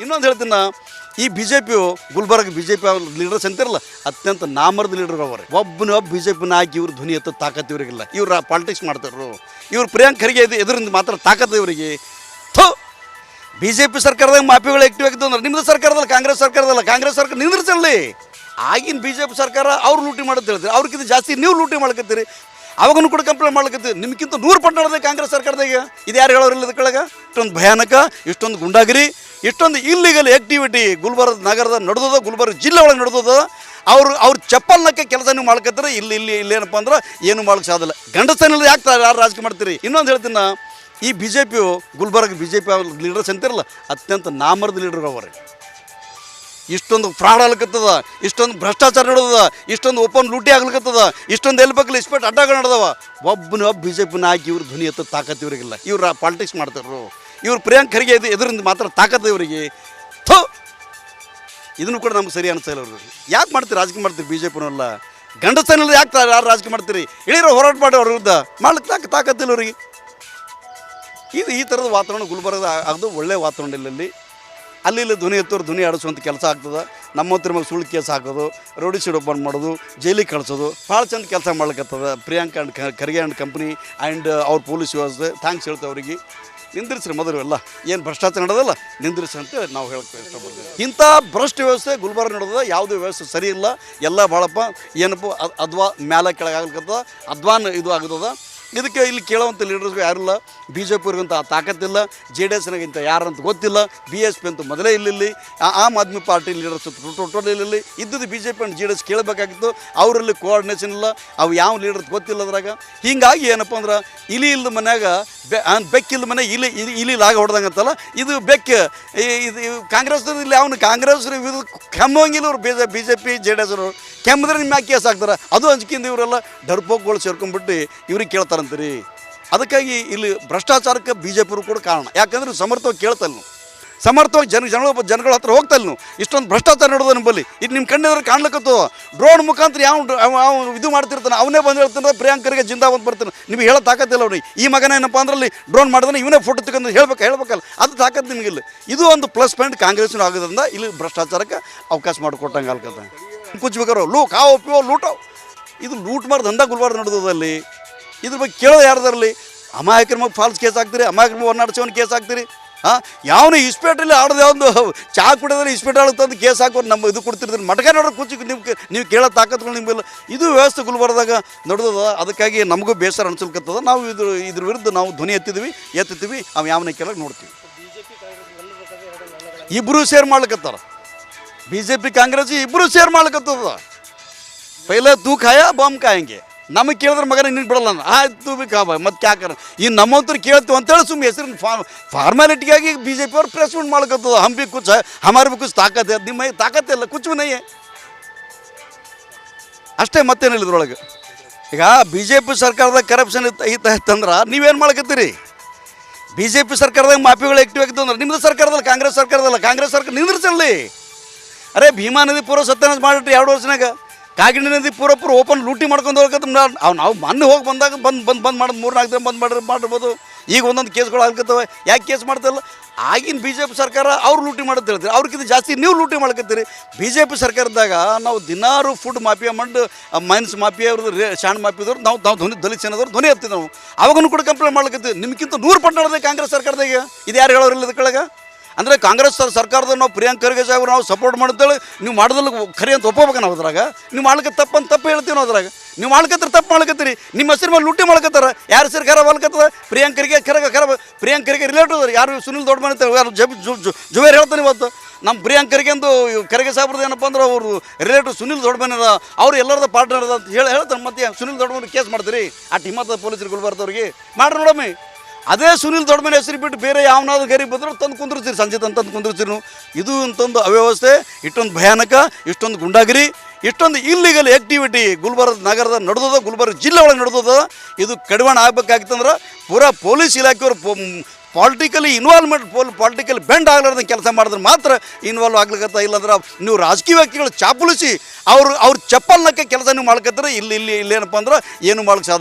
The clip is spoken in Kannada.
ಇನ್ನೊಂದು ಹೇಳ್ತೀನಿ ಈ B J PU Gulbarga B J P leaders ಅಂತಿರಲ್ಲ, ಅತ್ಯಂತ ನಾಮರದ ಲೀಡರ್ ಅವರೇ ಒಬ್ಬನ ಒಬ್ಬ ಬಿ ಜೆ ಪಿನ ಹಾಕಿ ಇವ್ರ ಧ್ವನಿ ಎತ್ತ ತಾಕತ್ ಇವರಿಗಿಲ್ಲ. ಇವ್ರು ಪಾಲಿಟಿಕ್ಸ್ ಮಾಡ್ತಾರು ಇವ್ರು ಪ್ರಿಯಾಂಕ್ ಖರ್ಗೆ ಇದು ಇದರಿಂದ ಮಾತ್ರ ತಾಕತ್ ಇವರಿಗೆ. ಥೋ! ಬಿ ಜೆ ಪಿ ಸರ್ಕಾರದಾಗ ಮಾಫಿಗಳು ಆಕ್ಟಿವ್ ಆಗಿದ್ದು ಅಂದ್ರೆ ನಿಮ್ಮದು ಸರ್ಕಾರದಲ್ಲ, ಕಾಂಗ್ರೆಸ್ ಸರ್ಕಾರದಲ್ಲ, ಕಾಂಗ್ರೆಸ್ ಸರ್ಕಾರ ನಿಂದ್ರಿಸಲ್ಲಿ. ಆಗಿನ ಬಿ ಜೆ ಪಿ ಸರ್ಕಾರ ಅವ್ರು ಲೂಟಿ ಮಾಡೋದು ಹೇಳ್ತೀರಿ ಅವ್ರಿಗಿಂತ ಜಾಸ್ತಿ ನೀವು ಲೂಟಿ ಮಾಡ್ಕತ್ತೀರಿ. ಅವಾಗನು ಕೂಡ ಕಂಪ್ಲೇಂಟ್ ಮಾಡ್ಲಿಕ್ಕೆ ನಿಮ್ಗಿಂತ ನೂರು ಪಟ್ಟು ನಡೆದ ಕಾಂಗ್ರೆಸ್ ಸರ್ಕಾರದಾಗ. ಇದು ಯಾರು ಹೇಳೋರಿಲ್ಲ ಕೆಳಗೆ ಇಷ್ಟೊಂದು ಭಯಾನಕ, ಇಷ್ಟೊಂದು ಗುಂಡಾಗಿರಿ. ಇಷ್ಟೊಂದು ಇಲ್ಲಿಗಲ್ ಆಕ್ಟಿವಿಟಿ ಗುಲ್ಬರ್ಗ ನಗರದ ನಡೆದದ, ಗುಲ್ಬರ್ಗ ಜಿಲ್ಲೆ ಒಳಗೆ ನಡೆದದ. ಅವರು, ಅವ್ರ ಚಪ್ಪಲ್ನಕ್ಕೆ ಕೆಲಸ ನೀವು ಮಾಡ್ಕತ್ತಾರೆ ಇಲ್ಲಿ ಇಲ್ಲಿ ಇಲ್ಲೇನಪ್ಪ ಅಂದ್ರೆ ಏನು ಮಾಡಕ್ಕೆ ಸಾಧಲ್ಲ ಗಂಡಸನಲ್ಲಿ ಯಾಕೆ ಯಾರು ರಾಜಕೀಯ ಮಾಡ್ತೀರಿ? ಇನ್ನೊಂದು ಹೇಳ್ತೀನಿ ಈ B J PU Gulbarga B J P leaders ಅಂತಿರಲ್ಲ, ಅತ್ಯಂತ ನಾಮರದ ಲೀಡರ್ ಅವರು. ಇಷ್ಟೊಂದು ಫ್ರಾಡ್ ಆಗ್ಲಿಕತ್ತದ, ಇಷ್ಟೊಂದು ಭ್ರಷ್ಟಾಚಾರ ನಡೆದದ, ಇಷ್ಟೊಂದು ಓಪನ್ ಲೂಟಿ ಆಗ್ಲಿಕತ್ತದ, ಇಷ್ಟೊಂದು ಎಲ್ಲಿ ಬೇಕಲ್ಲ ಇಸ್ಪೇಟ್ ಅಡ್ಡಗಳು ನಡೆದವ. ಒಬ್ಬನ ಒಬ್ಬ ಬಿ ಜೆ ಪಿನ ಹಾಕಿ ಇವ್ರ ಧ್ವನಿ ಎತ್ತ ತಾಕತ್ತು ಇವರಿಗಿಲ್ಲ. ಇವ್ರು ಪಾಲಿಟಿಕ್ಸ್ ಮಾಡ್ತಾರು ಇವ್ರು ಪ್ರಿಯಾಂಕರಿಗೆ ಇದು ಎದುರಿಂದ ಮಾತ್ರ ತಾಕತ್ತು ಇವರಿಗೆ. ಥೋ! ಇದನ್ನು ಕೂಡ ನಮ್ಗೆ ಸರಿ ಅನಿಸ್ತಾ ಇಲ್ಲ ಅವರು ಯಾಕೆ ಮಾಡ್ತೀರಿ ರಾಜಕೀಯ ಮಾಡ್ತೀರಿ ಬಿ ಜೆ ಪಿನಲ್ಲ ಗಂಡಸನಲ್ಲಿ ಯಾಕೆ ಯಾರು ರಾಜಕೀಯ ಮಾಡ್ತೀರಿ? ಇಳಿರೋ ಹೋರಾಟ ಮಾಡಿ ಅವ್ರ ವಿರುದ್ಧ ಮಾಡ್ಲಿಕ್ಕೆ ತಾಕ ತಾಕತ್ತಿಲ್ಲ ಅವ್ರಿಗೆ? ಇದು ಈ ಥರದ ವಾತಾವರಣ ಗುಲ್ಬರ್ಗದ ಅದು ಒಳ್ಳೆಯ ವಾತಾವರಣ ಇಲ್ಲಲ್ಲಿ. ಅಲ್ಲಿ ಧ್ವನಿ ಎತ್ತೋರು ಧ್ವನಿ ಆಡಿಸುವಂಥ ಕೆಲಸ ಆಗ್ತದೆ. ನಮ್ಮ ಹತ್ರ ಮೇಲೆ ಸುಳ್ಳು ಕೇಸ್ ಹಾಕೋದು, ರೋಡಿ ಶೀಟ್ ಓಪನ್ ಮಾಡೋದು, ಜೈಲಿಗೆ ಕಳಿಸೋದು, ಭಾಳ ಚಂದ ಕೆಲಸ ಮಾಡ್ಲಿಕ್ಕತ್ತದ Priyanka and Kharge and company and ಅವ್ರ ಪೊಲೀಸ್ ವ್ಯವಸ್ಥೆ ಥ್ಯಾಂಕ್ಸ್ ಹೇಳ್ತೇವೆ ಅವರಿಗೆ. ನಿಂದಿರಿಸ್ರಿ ಮೊದಲು ಎಲ್ಲ. ಏನು ಭ್ರಷ್ಟಾಚಾರ ನಡೆದಲ್ಲ? ನಿಂದಿರ್ಸಿ ಅಂತ ನಾವು ಹೇಳಕ್ಕೆ ಇಷ್ಟಪಡ್ತೀವಿ ಇಂಥ ಭ್ರಷ್ಟ ವ್ಯವಸ್ಥೆ ಗುಲ್ಬರ್ಗ ನಡೆದ ಯಾವುದೇ ವ್ಯವಸ್ಥೆ ಸರಿ ಇಲ್ಲ. ಎಲ್ಲ ಭಾಳಪ್ಪ ಏನಪ್ಪ? ಅದ್- ಅದ್ವಾ ಮ್ಯಾಲೆ ಕೆಳಗೆ ಆಗ್ಲಿಕ್ಕತ್ತದ ಅದ್ವಾನ್ ಇದು ಆಗ್ತದ. ಇದಕ್ಕೆ ಇಲ್ಲಿ ಕೇಳುವಂಥ ಲೀಡರ್ಸ್ ಯಾರಿಲ್ಲ? ಬಿ ಜೆ ಪಿಯವ್ರಿಗಂತ ತಾಕತ್ತಿಲ್ಲ, ಜೆ ಡಿ ಎಸ್ನಾಗಿಂತ ಯಾರಂತ ಗೊತ್ತಿಲ್ಲ, ಬಿ ಎಸ್ ಪಿ ಅಂತೂ ಮೊದಲೇ ಇಲ್ಲಿ Aam Aadmi party leaders total ಇಲ್ಲಿ ಇದ್ದದ್ದು B J P and J D S ಕೇಳಬೇಕಾಗಿತ್ತು. ಅವರಲ್ಲಿ ಕೋಆರ್ಡಿನೇಷನ್ ಇಲ್ಲ, ಅವು ಯಾವ ಲೀಡರ್ ಗೊತ್ತಿಲ್ಲ ಅದ್ರಾಗ. ಹಿಂಗಾಗಿ ಏನಪ್ಪ ಅಂದ್ರೆ, ಇಲಿ ಇಲ್ಲದ ಮನ್ಯಾಗ ಬೆ ಬೆಕ್ಕಿಲ್ದ ಮನೆ ಇಲಿ ಇಲಿ ಲಾಗ ಹೊಡೆದಂಗತ್ತಲ್ಲ ಅಂತಲ್ಲ ಇದು ಬೆಕ್ಕ ಇದು ಕಾಂಗ್ರೆಸ್ ಇಲ್ಲಿ ಅವನು ಕಾಂಗ್ರೆಸ್ ಕೆಮ್ಮಂಗಿಲ್ಲ ಅವ್ರು B J B J P, J D S ಅವರು ಕೆಮ್ಮಿದ್ರೆ ನಿಮ್ಮ ಯಾಕೆ ಕೇಸ್ ಹಾಕ್ತಾರೆ? ಅದು ಅಂಜಿಕೆಯಿಂದ ಇವರೆಲ್ಲ ಡರ್ಪೋಕ್ಗಳು ಸೇರ್ಕೊಂಡ್ಬಿಟ್ಟು ಇವ್ರಿಗೆ ಕೇಳ್ತಾರಂತೀರಿ. ಅದಕ್ಕಾಗಿ ಇಲ್ಲಿ ಭ್ರಷ್ಟಾಚಾರಕ್ಕೆ ಬಿ ಜೆ ಪಿರು ಕೂಡ ಕಾರಣ. ಯಾಕಂದ್ರೆ ಸಮರ್ಥವಾಗಿ ಕೇಳ್ತಲ್ಲ ಸಮರ್ಥವಾಗಿ ಜನ ಜನಗಳ ಜನಗಳ ಹತ್ರ ಹೋಗ್ತಲ್ಲ ಇಷ್ಟೊಂದು ಭ್ರಷ್ಟಾಚಾರ ನೋಡೋದು ನಿಂಬಲ್ಲಿ ಇದು ನಿಮ್ಮ ಕಣ್ಣಿದ್ರೆ ಕಾಣ್ಲಕ್ಕತ್ತು? ಡ್ರೋನ್ ಮುಖಾಂತರ ಯಾವ ಇದು ಮಾಡ್ತಿರ್ತಾನೆ? ಅವನೇ ಬಂದು ಹೇಳ್ತಾನೆ, ಪ್ರಿಯಾಂಕರಿಗೆ ಜಿಂದಾ ಬಂದು ಬರ್ತಾನೆ. ನಿಮಗೆ ಹೇಳೋ ತಾಕತ್ತಿಲ್ಲ ಅವ್ರಿಗೆ ಈ ಮಗನ ಏನಪ್ಪ ಅಂದ್ರಲ್ಲಿ ಡ್ರೋನ್ ಮಾಡಿದ್ರೆ ಇವನೇ ಫೋಟೋ ತಗೊಂಡು ಹೇಳ್ಬೇಕು ಹೇಳ್ಬೇಕಲ್ಲ. ಅದು ತಾಕತ್ತು ನಿಮಗಿಲ್ಲ ಇದು ಒಂದು ಪ್ಲಸ್ ಪಾಯಿಂಟ್ ಕಾಂಗ್ರೆಸ್ನ ಆಗೋದ್ರಿಂದ ಇಲ್ಲಿ ಭ್ರಷ್ಟಾಚಾರಕ್ಕೆ ಅವಕಾಶ ಮಾಡಿಕೊಟ್ಟಂಗೆ ಕುಚ್ಬೇಕಾರೋ ಲೂ, ಕಾವು ಪಿಯೋ ಲೂಟೋ. ಇದು ಲೂಟ್ ಮಾಡಿ ದಂಧ ಗುಲ್ಬಾರ್ದು ನಡೆದದಲ್ಲಿ ಇದ್ರ ಬಗ್ಗೆ ಕೇಳೋದು ಯಾರ್ದಾರಲ್ಲಿ ಅಮಾಯಕರ ಫಾಲ್ಸ್ ಕೇಸ್ ಹಾಕ್ತೀರಿ, ಅಮಾಯಕರ ಮೇಲೆ ಕೇಸ್ ಹಾಕ್ತೀರಿ ಹಾಂ ಯಾವನು ಇಸ್ಪೇಟಲ್ಲಿ ಆಡೋದು ಯಾವ್ದು ಚಾ ಕುಡಿದ್ರೆ ಇಸ್ಪೇಟ್ ತಂದು ಕೇಸ್ ಹಾಕೋರು ನಮ್ಮ ಇದು ಕೊಡ್ತಿರ್ತೀರಿ ಮಟಕ ನೋಡ್ರಿ ಕುಚ್ಚಿ ನಿಮ್ಗೆ ನೀವು ಕೇಳೋ ತಾಕತ್ಗಳು ನಿಮ್ಮೆಲ್ಲ ಇದು ವ್ಯವಸ್ಥೆ ಗುಲ್ಬರ್ದಾಗ ನಡೆದದ, ಅದಕ್ಕಾಗಿ ನಮಗೂ ಬೇಸರ ಅನ್ಸಲ್ಕತ್ತದ. ನಾವು ಇದ್ರ ಇದ್ರ ವಿರುದ್ಧ ನಾವು ಧ್ವನಿ ಎತ್ತಿದ್ವಿ ಎತ್ತಿದ್ವಿ ಅವು ಯಾವನ ಕೇಳೋಕೆ ನೋಡ್ತೀವಿ. ಇಬ್ಬರೂ ಶೇರ್ ಮಾಡ್ಲಿಕತ್ತಾರ. ಬಿ ಜೆ ಪಿ ಕಾಂಗ್ರೆಸ್ ಇಬ್ಬರು ಶೇರ್ ಮಾಡ್ಲಿಕ್ಕತ್ತದ ಪೈಲ ತೂ ಖಾಯ ಬಾಂಬ್ ಕಾಯಂಗೆ. ನಮಗೆ ಕೇಳಿದ್ರೆ ಮಗನ ನಿನ್ ಬಿಡಲ್ಲ ಆಯ್ತು ಬಿ ಕಾಬ ಮತ್ತೆ ಕ್ಯಾಕರ ಈ ನಮ್ಮಂತರು ಕೇಳ್ತೀವಿ ಅಂತೇಳಿ ಸುಮ್ಮನೆ ಹೆಸರಿನ ಫಾರ್, ಫಾರ್ಮಾಲಿಟಿಗಾಗಿ ಬಿ ಜೆ ಪಿ ಅವ್ರು ಪ್ರೆಸ್ಮೆಂಟ್ ಮಾಡ್ಕೊತದ ಹಂಪಿ ಕುಚ್, ಹಮಾರ್ ಬಿ ಕುಚ್ ತಾಕತ್ ನಿಮ್ಮ ತಾಕತ್ ತಾಕತ್ತಿಲ್ಲ ಕುಚ್ಚು ನಯ್ಯ ಅಷ್ಟೇ ಮತ್ತೇನಿಲ್ಲ ಇದ್ರೊಳಗೆ ಈಗ ಬಿ ಜೆ ಪಿ ಸರ್ಕಾರದಾಗ ಕರಪ್ಷನ್ ಇತ್ತು ಇತ್ತಂದ್ರೆ ನೀವೇನು ಮಾಡ್ಕತ್ತೀರಿ ಬಿ ಜೆ ಪಿ ಸರ್ಕಾರದಾಗ ಮಾಫಿಗಳು ಆಕ್ಟಿವ್ ಆಗ್ತದಂದ್ರೆ ಅಂದ್ರೆ ನಿಮ್ಮದು ಸರ್ಕಾರದಲ್ಲ, ಕಾಂಗ್ರೆಸ್ ಸರ್ಕಾರದಲ್ಲ, ಕಾಂಗ್ರೆಸ್ ಸರ್ಕಾರ ನಿಂದ್ರಿಸಲ್ಲಿ ಅರೆ, ಭೀಮಾ ನದಿ ಪೂರ ಸತ್ಯನಾಶ ಮಾಡಿಟ್ರಿ ಎರಡು ವರ್ಷನಾಗ. ಕಾಗಿಣಿ ನದಿ ಪೂರ ಪೂರ ಓಪನ್ ಲೂಟಿ ಮಾಡ್ಕೊಂಡು ಹೋಗ್ಕತ್ತ ಅವ್ನು ನಾವು ಮೊನ್ನೆ ಹೋಗಿ ಬಂದಾಗ ಬಂದು ಬಂದು ಬಂದು ಮಾಡೋದು ಮೂರು ನಾಲ್ಕು ದಿನ ಬಂದು ಮಾಡಿ ಮಾಡಿರ್ಬೋದು. ಈಗ ಒಂದೊಂದು ಕೇಸ್ಗಳು ಆಗ್ತವೆ ಯಾಕೆ ಕೇಸ್ ಮಾಡ್ತಿಲ್ಲ? ಆಗಿನ ಬಿ ಜೆ ಪಿ ಸರ್ಕಾರ ಅವ್ರು ಲೂಟಿ ಮಾಡೋದು ಹೇಳ್ತೀರಿ. ಅವ್ರಿಗಿಂತ ಜಾಸ್ತಿ ನೀವು ಲೂಟಿ ಮಾಡ್ಕತ್ತೀರಿ. ಬಿ ಜೆ ಪಿ ಸರ್ಕಾರದಾಗ ನಾವು ದಿನಾರು ಫುಡ್ ಮಾಫಿಯಾ ಮಾಡಿ ಮೈನ್ಸ್ ಮಾಫಿಯಾ ಅವ್ರದ್ದು ರೇ ಶಾಣ್ ಮಾಫಿಯದವ್ರು, ನಾವು ನಾವು ಧ್ವನಿ ದಲಿತ ಸೇನದವ್ರು ಧ್ವನಿ ಹತ್ತಿದ್ದೆ ನಾವು. ಅವಾಗೂ ಕೂಡ ಕಂಪ್ಲೇಂಟ್ ಮಾಡ್ಲಿಕ್ಕೆ ನಿಮ್ಗಿಂತ ನೂರು ಪಟ್ಟು ನಡೆದ ಕಾಂಗ್ರೆಸ್ ಸರ್ಕಾರದಾಗ. ಇದು ಯಾರು ಹೇಳೋರಿಲ್ಲ ಕೆಳಗೆ ಅಂದರೆ ಕಾಂಗ್ರೆಸ್ ಸರ್ಕಾರದ ನಾವು ಪ್ರಿಯಾಂಕ್ ಖರ್ಗೆ ಸಾಹೇಬ್ರು ನಾವು ಸಪೋರ್ಟ್ ಮಾಡ್ತೇಳಿ ನೀವು ಮಾಡೋದಿಲ್ಲ ಖರಿ ಅಂತ ಒಪ್ಪಬೇಕು ನಾವು ಅದ್ರಾಗ? ನೀವು ಮಾಡ್ಲಿಕ್ಕೆ ತಪ್ಪಂತ ತಪ್ಪು ಹೇಳ್ತೀವಿ ನಾವು ಅದ್ರಾಗ. ನೀವು ಮಾಡ್ಕತ್ತೀರಿ ತಪ್ಪು ಮಾಡ್ಕತ್ತೀರಿ ನಿಮ್ಮ ಹೆಸರು ಮೇಲೆ ಲೂಟಿ ಮಾಡ್ಕತ್ತಾರ ಯಾರ ಹೆಸರು ಖರಾಬ್ ಪ್ರಿಯಾಂಕ್ ಖರ್ಗೆ ಖರಗ ಖರಾಬ್. ಪ್ರಿಯಾಂಕ್ ಖರ್ಗೆ ರಿಲೇಟಿವ್ ಅದಾರ ಯಾರು ಸುನಿಲ್ ದೊಡ್ಡ ಮನೆ ಯಾರು ಜಬ್ ಜು ಜು ಜುವೇರ್ ಹೇಳ್ತಾನೆ ಇವತ್ತು. ನಮ್ಮ ಪ್ರಿಯಾಂಕ್ ಖರ್ಗೆ ಸಾಹೇಬ್ರದ್ದು ಏನಪ್ಪ ಅಂದ್ರೆ ಅವರು ರಿಲೇಟಿವ್ ಸುನಿಲ್ ದೊಡ್ಡ ಮನೆ ಅದ ಅವ್ರು ಎಲ್ಲರದ ಪಾರ್ಟ್ನರ್ ಅಂತ ಹೇಳಿ ಹೇಳ್ತಾರೆ ಮತ್ತೆ ಸುನಿಲ್ ದೊಡ್ಡ ಮನೆ ಕೇಸ್ ಮಾಡ್ತೀರಿ? ಆ ಟಿಮ್ಮತ್ತ ಪೊಲೀಸರು ಗುಲ್ಬರ್ದವ್ರಿಗೆ ಮಾಡ್ರಿ ನೋಡಮ್ಮಿ. ಅದೇ ಸುನಿಲ್ ದೊಡ್ಡಮನೆ ಹೆಸರು ಬಿಟ್ಟು ಬೇರೆ ಯಾವನಾದ್ರು ಗರಿ ಬಂದ್ರೆ ತಂದು ಕುಂದಿರ್ತೀರಿ ಸಂಜೆ ತಂದು ತಂದು ಕುಂದಿರ್ತೀರಿ ಇದು ಅಂತಂದು ಅವ್ಯವಸ್ಥೆ, ಇಷ್ಟೊಂದು ಭಯಾನಕ, ಇಷ್ಟೊಂದು ಗುಂಡಾಗಿರಿ, ಇಷ್ಟೊಂದು ಇಲ್ಲಿಗಲ್ ಆ್ಯಕ್ಟಿವಿಟಿ ಗುಲ್ಬರ್ಗ ನಗರದ ನಡೆದದ, ಗುಲ್ಬರ್ಗ ಜಿಲ್ಲೆ ಒಳಗೆ ನಡೆದದ. ಇದು ಕಡಿವಾಣ ಆಗ್ಬೇಕಾಗಿತ್ತಂದ್ರೆ ಪೂರಾ ಪೊಲೀಸ್ ಇಲಾಖೆಯವರು ಪಾಲಿಟಿಕಲಿ ಇನ್ವಾಲ್ವ್ಮೆಂಟ್ ಪೋಲ್ ಪಾಲಿಟಿಕಲ್ ಬೆಂಡ್ ಆಗ್ಲಾರ್ದಂಗೆ ಕೆಲಸ ಮಾಡಿದ್ರೆ ಮಾತ್ರ ಇನ್ವಾಲ್ವ್ ಆಗ್ಲಿಕ್ಕತ್ತ ಇಲ್ಲಾಂದ್ರೆ ನೀವು ರಾಜಕೀಯ ವ್ಯಕ್ತಿಗಳು ಚಾಪುಲಿಸಿ ಅವರು ಅವ್ರ ಚಪ್ಪಲ್ನಕ್ಕೆ ಕೆಲಸ ನೀವು ಮಾಡ್ಕತ್ತಾರೆ. ಇಲ್ಲಿ ಇಲ್ಲಿ ಇಲ್ಲೇನಪ್ಪ ಅಂದ್ರೆ ಏನು ಮಾಡಕ್ಕೆ ಸಾಧ್ಯ